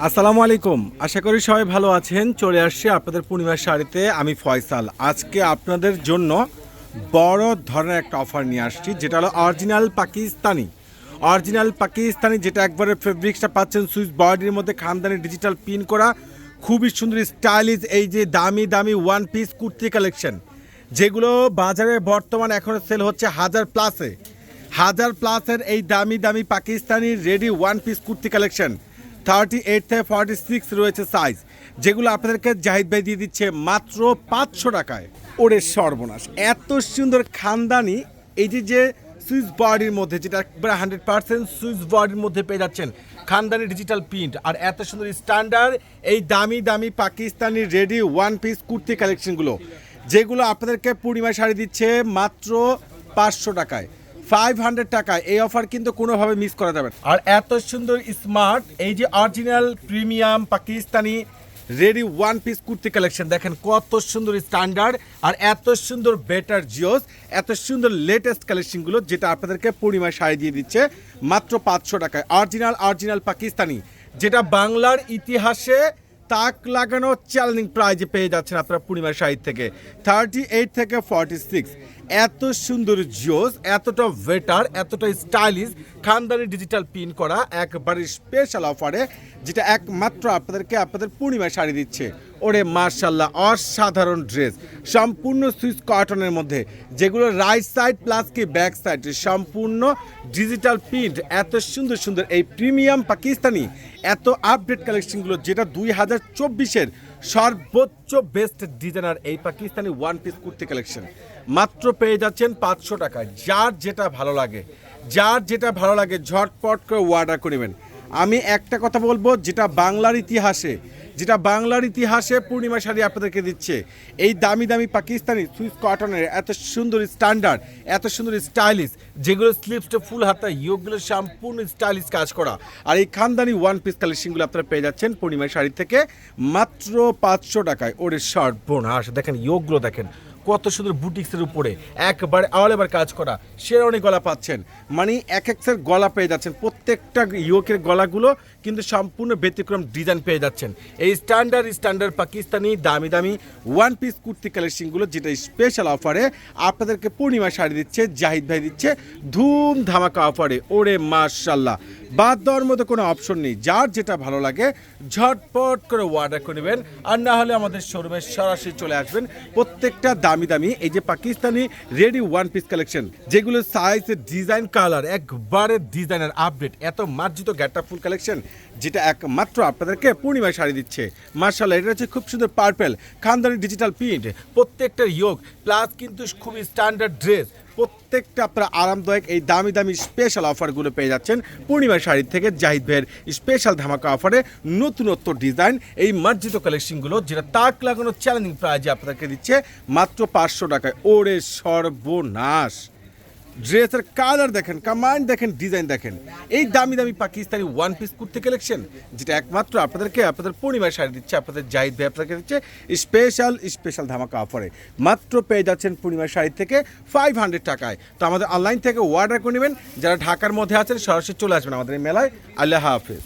আসসালামু আলাইকুম। আশা করি সবাই ভালো আছেন। চলে আসছি আপনাদের পূর্ণিমার শাড়িতে। আমি ফয়সাল। আজকে আপনাদের জন্য বড় ধরনের একটা অফার নিয়ে আসছি, যেটা হলো অরিজিনাল পাকিস্তানি। অরিজিনাল পাকিস্তানি যেটা একবারে ফেব্রিক্সটা পাচ্ছেন সুইচ বডির মধ্যে খানদানি ডিজিটাল পিন করা। খুবই সুন্দর স্টাইলিশ এই যে দামি দামি ওয়ান পিস কুর্তি কালেকশন যেগুলো বাজারে বর্তমান এখন সেল হচ্ছে হাজার প্লাসে হাজার প্লাসের এই দামি দামি Pakistani ready one piece kurti collection thirty eight থেকে ফর্টি সিক্স রয়েছে সাইজ যেগুলো আপনাদেরকে জাহিদ ভাই দিয়ে দিচ্ছে মাত্র পাঁচশো টাকায়। ওরে সর্বনাশ। এত সুন্দর খানদানি এই যে যে সুইচ বডির মধ্যে যেটা একবারে হান্ড্রেড পার্সেন্ট সুইচ বডির মধ্যে পেয়ে যাচ্ছেন খানদানি ডিজিটাল প্রিন্ট আর এত সুন্দর স্ট্যান্ডার্ড এই দামি দামি Pakistani ready one piece kurti কালেকশনগুলো যেগুলো আপনাদেরকে পূর্ণিমা শাড়ি দিচ্ছে মাত্র পাঁচশো টাকায়। ফাইভ হান্ড্রেড টাকায় এই অফার কিন্তু কোনোভাবে মিস করা যাবে। আর এত সুন্দর স্মার্ট এই যে original premium Pakistani ready one piece kurti collection দেখেন কত সুন্দর স্ট্যান্ডার্ড আর এত সুন্দর বেটার জিওস, এত সুন্দর লেটেস্ট কালেকশনগুলো যেটা আপনাদেরকে পূর্ণিমায় শাড়ি দিয়ে দিচ্ছে, মাত্র পাঁচশো টাকায় অরিজিনাল অরিজিনাল পাকিস্তানি, যেটা বাংলার ইতিহাসে তাক লাগানো চ্যালেঞ্জিং প্রাইজে পেয়ে যাচ্ছেন আপনারা পূর্ণিমা সাহিদ থেকে। থার্টি এইট থেকে ফর্টি সিক্স এত সুন্দর জিওস এতটা ওয়েটার এতটা স্টাইলিশ খানদানি ডিজিটাল পিন করা, একবারে স্পেশাল অফারে যেটা একমাত্র আপনাদেরকে, আপনাদের পূর্ণিমা শাড়ি দিচ্ছে। ওরে মার্শাল্লাহ অসাধারণ ড্রেস সম্পূর্ণ সুইচ কটনের মধ্যে। যেগুলো রাইট সাইড প্লাস কি ব্যাক সাইড সম্পূর্ণ ডিজিটাল প্রিন্ট এত সুন্দর সুন্দর এই প্রিমিয়াম পাকিস্তানি। এত আপডেট কালেকশনগুলো যেটা দুই হাজার চব্বিশের সর্বোচ্চ বেস্ট ডিজাইনার এই Pakistani one piece kurti collection মাত্র পেয়ে যাচ্ছেন পাঁচশো টাকায়। যার যেটা ভালো লাগে, যার যেটা ভালো লাগে ঝটপট করে অর্ডার করে আমি একটা কথা বলব, যেটা বাংলার ইতিহাসে যেটা বাংলার ইতিহাসে পূর্ণিমা শাড়ি আপনাদেরকে দিচ্ছে। এই দামি দামি পাকিস্তানি সুইস কটনের এত সুন্দর স্ট্যান্ডার্ড এত সুন্দর স্টাইলিশ যেগুলো স্লিপসটা ফুল হাতা, ইয়োগগুলো সম্পূর্ণ স্টাইলিশ কাজ করা। আর এই খানদানি ওয়ান পিস কালেকশনগুলো আপনারা পেয়ে যাচ্ছেন পূর্ণিমা শাড়ি থেকে মাত্র পাঁচশো টাকায়। ওরে সর্বনাশ দেখেন ইয়োগগুলো দেখেন। কত সুন্দর বুটিক্সের উপরে একবারে আওয়ালেবার কাজ করা শেরওয়ানি গলা পাচ্ছেন। মানে এক এক সেট গলা পেয়ে যাচ্ছেন, প্রত্যেকটা ইয়োকের গলাগুলো কিন্তু সম্পূর্ণ ব্যতিক্রম ডিজাইন পেয়ে যাচ্ছেন। এই স্ট্যান্ডার্ড স্ট্যান্ডার্ড পাকিস্তানি দামি দামি ওয়ান পিস কুর্তি কালেকশনগুলো, যেটা স্পেশাল অফারে আপনাদেরকে পূর্ণিমা শাড়ি দিচ্ছে, জাহিদ ভাই দিচ্ছে ধুম ধামাকা অফারে ওরে মার্শাল্লাহ বাদ দেওয়ার মতো কোনো অপশন নেই। যার যেটা ভালো লাগে, ঝটপট করে অর্ডার করে নেবেন। আর না হলে আমাদের শোরুমে সরাসরি চলে আসবেন। প্রত্যেকটা দামি দামি, এই যে Pakistani ready one piece collection যেগুলো সাইজ ডিজাইন কালার একবারে ডিজাইনের আপডেট এত মার্জিত গ্যাটটা ফুল কালেকশন যেটা একমাত্র আপনাদেরকে পূর্ণিমায় শাড়ি দিচ্ছে। মার্শাল্লাহ, এটা হচ্ছে খুব সুন্দর পার্পেল খানদানি ডিজিটাল প্রিন্ট প্রত্যেকটার ইয়োগ প্লাস কিন্তু খুবই স্ট্যান্ডার্ড ড্রেস প্রত্যেকটা আপনারা আরামদায়ক এই দামি দামি স্পেশাল অফারগুলো পেয়ে যাচ্ছেন পূর্ণিমা শাড়ি থেকে জাহিদ ভাইয়ের স্পেশাল ধামাকা অফারে নতুনত্ব ডিজাইন এই মার্জিত কালেকশনগুলো যেটা তাক লাগানো চ্যালেঞ্জিং প্রাইজে আপনাদেরকে দিচ্ছে মাত্র পাঁচশো টাকায়। ওরে সর্বনাশ! ড্রেসের কালার দেখেন কামান্ড দেখেন ডিজাইন দেখেন। এই দামি দামি Pakistani one piece kurti collection যেটা একমাত্র আপনাদেরকে, আপনাদের পূর্ণিমায় শাড়ি দিচ্ছে, আপনাদের জাহিদ ভাই আপনাকে দিচ্ছে স্পেশাল স্পেশাল ধামাকা অফারে মাত্র পেয়ে যাচ্ছেন পূর্ণিমার শাড়ি থেকে ফাইভ হান্ড্রেড টাকায়। তো আমাদের অনলাইন থেকে অর্ডার করে নেবেন, যারা ঢাকার মধ্যে আছেন সরাসরি চলে আসবেন আমাদের এই মেলায়। আল্লাহ হাফেজ।